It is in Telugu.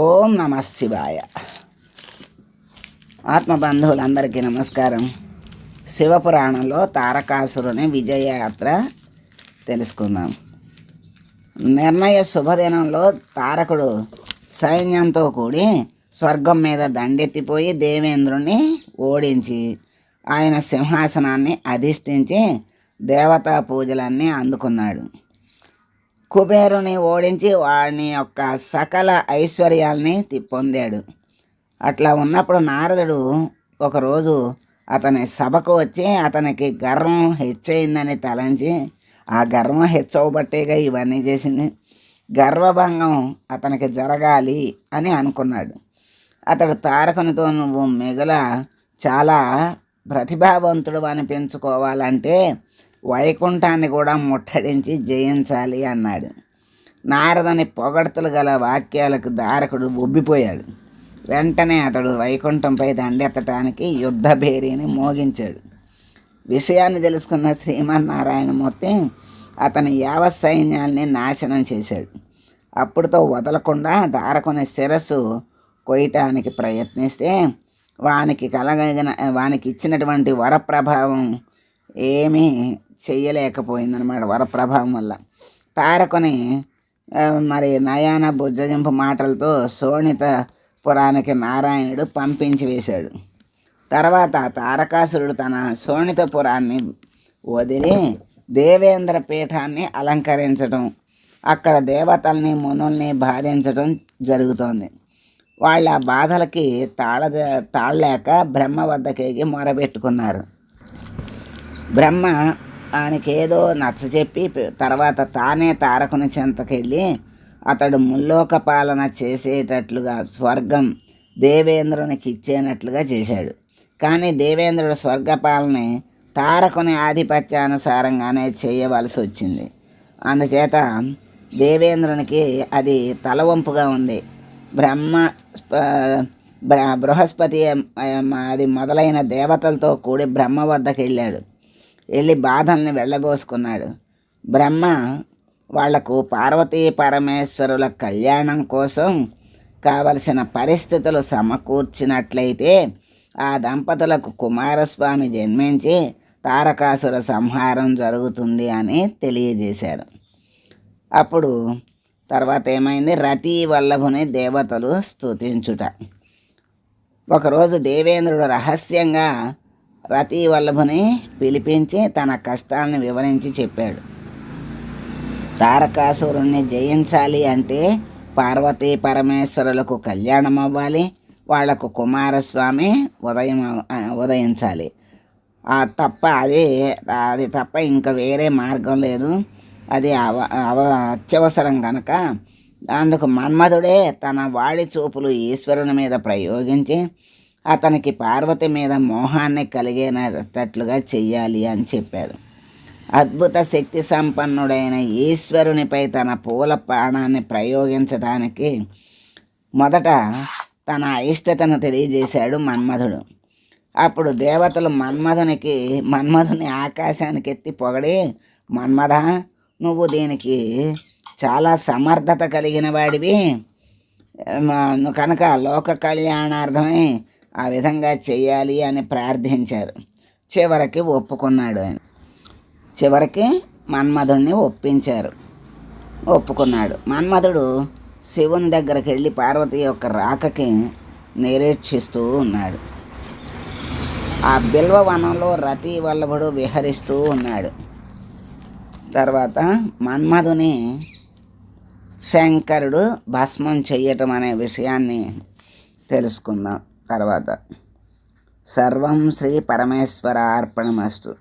ఓం నమ శివాయ. ఆత్మబంధువులందరికీ నమస్కారం. శివపురాణంలో తారకాసురుని విజయయాత్ర తెలుసుకుందాం. నిర్ణయ శుభదినంలో తారకుడు సైన్యంతో కూడి స్వర్గం మీద దండెత్తిపోయి దేవేంద్రుణ్ణి ఓడించి ఆయన సింహాసనాన్ని అధిష్ఠించి దేవతా పూజలన్నీ అందుకున్నాడు. కుబేరుని ఓడించి వాని యొక్క సకల ఐశ్వర్యాల్ని తిప్పొందాడు పొందాడు. అట్లా ఉన్నప్పుడు నారదుడు ఒకరోజు అతని సభకు వచ్చి అతనికి గర్వం హెచ్చయిందని తలంచి ఆ గర్వం హెచ్చవబట్టేగా ఇవన్నీ చేసింది. గర్వభంగం అతనికి జరగాలి అని అనుకున్నాడు. అతడు తారకునితో నువ్వు మిగల చాలా ప్రతిభావంతుడు అనిపించుకోవాలంటే వైకుంఠాన్ని కూడా ముట్టడించి జయించాలి అన్నాడు. నారదని పొగడ్తలు గల వాక్యాలకు దారకుడు ఉబ్బిపోయాడు. వెంటనే అతడు వైకుంఠంపై దండెత్తటానికి యుద్ధ భేరీని మోగించాడు. విషయాన్ని తెలుసుకున్న శ్రీమన్నారాయణమూర్తి అతని యావత్ సైన్యాన్ని నాశనం చేశాడు. అప్పుడుతో వదలకుండా దారకుని శిరస్సు కొయ్యటానికి ప్రయత్నిస్తే వానికి కలగలిగిన వానికి ఇచ్చినటువంటి వరప్రభావం ఏమీ చేయలేకపోయిందనమాట వరప్రభావం వల్ల. తారకుని మరి నయాన బుజ్జగింపు మాటలతో శోణిత పురానికి నారాయణుడు పంపించి వేశాడు. తర్వాత తారకాసురుడు తన శోణితపురాన్ని వదిలి దేవేంద్ర పీఠాన్ని అలంకరించడం అక్కడ దేవతల్ని మునుల్ని బాధించడం జరుగుతోంది. వాళ్ళ బాధలకి తాళ తాళలేక బ్రహ్మ వద్దకేగి మొరబెట్టుకున్నారు. బ్రహ్మ ఆయనకేదో నచ్చ చెప్పి తర్వాత తానే తారకుని చెంతకెళ్ళి అతడు ముల్లోక పాలన చేసేటట్లుగా స్వర్గం దేవేంద్రునికి ఇచ్చేనట్లుగా చేశాడు. కానీ దేవేంద్రుడు స్వర్గపాలని తారకుని ఆధిపత్యానుసారంగానే చేయవలసి వచ్చింది. అందుచేత దేవేంద్రునికి అది తలవంపుగా ఉంది. బ్రహ్మ బృహస్పతి అది మొదలైన దేవతలతో కూడి బ్రహ్మ వద్దకు వెళ్ళాడు వెళ్ళి బాధల్ని వెళ్ళబోసుకున్నాడు. బ్రహ్మ వాళ్ళకు పార్వతీ పరమేశ్వరుల కళ్యాణం కోసం కావలసిన పరిస్థితులు సమకూర్చినట్లయితే ఆ దంపతులకు కుమారస్వామి జన్మించి తారకాసుర సంహారం జరుగుతుంది అని తెలియజేశారు. అప్పుడు తర్వాత ఏమైంది? రతి వల్లభుని దేవతలు స్తుతించుట. ఒకరోజు దేవేంద్రుడు రహస్యంగా రతి వల్లభుని పిలిపించి తన కష్టాలను వివరించి చెప్పాడు. తారకాసురుణ్ణి జయించాలి అంటే పార్వతీ పరమేశ్వరులకు కళ్యాణం అవ్వాలి వాళ్ళకు కుమారస్వామి ఉదయం ఉదయించాలి. ఆ తప్ప అదే అది తప్ప ఇంకా వేరే మార్గం లేదు. అది అవ అవ అత్యవసరం కనుక అందుకు మన్మధుడే తన వాడి చూపులు ఈశ్వరుని మీద ప్రయోగించి అతనికి పార్వతి మీద మోహాన్ని కలిగేటట్లుగా చెయ్యాలి అని చెప్పాడు. అద్భుత శక్తి సంపన్నుడైన ఈశ్వరునిపై తన పూల ప్రాణాన్ని ప్రయోగించడానికి మొదట తన అయిష్టతను తెలియజేశాడు మన్మధుడు. అప్పుడు దేవతలు మన్మధునికి మన్మధుని ఆకాశానికి ఎత్తి పొగడి మన్మధ నువ్వు దీనికి చాలా సమర్థత కలిగిన వాడివి. కనుక లోక కళ్యాణార్థమై ఆ విధంగా చేయాలి అని ప్రార్థించారు. చివరికి ఒప్పుకున్నాడు ఆయన. చివరికి మన్మధుడిని ఒప్పించారు. ఒప్పుకున్నాడు. మన్మధుడు శివుని దగ్గరికి వెళ్ళి పార్వతి యొక్క రాకకి నిరీక్షిస్తూ ఉన్నాడు. ఆ బిల్వ వనంలో రతి వల్లభుడు విహరిస్తూ ఉన్నాడు. తర్వాత మన్మధుని శంకరుడు భస్మం చెయ్యటం అనే విషయాన్ని తెలుసుకుందాం. తర్వాత. సర్వం శ్రీ పరమేశ్వర అర్పణమస్తు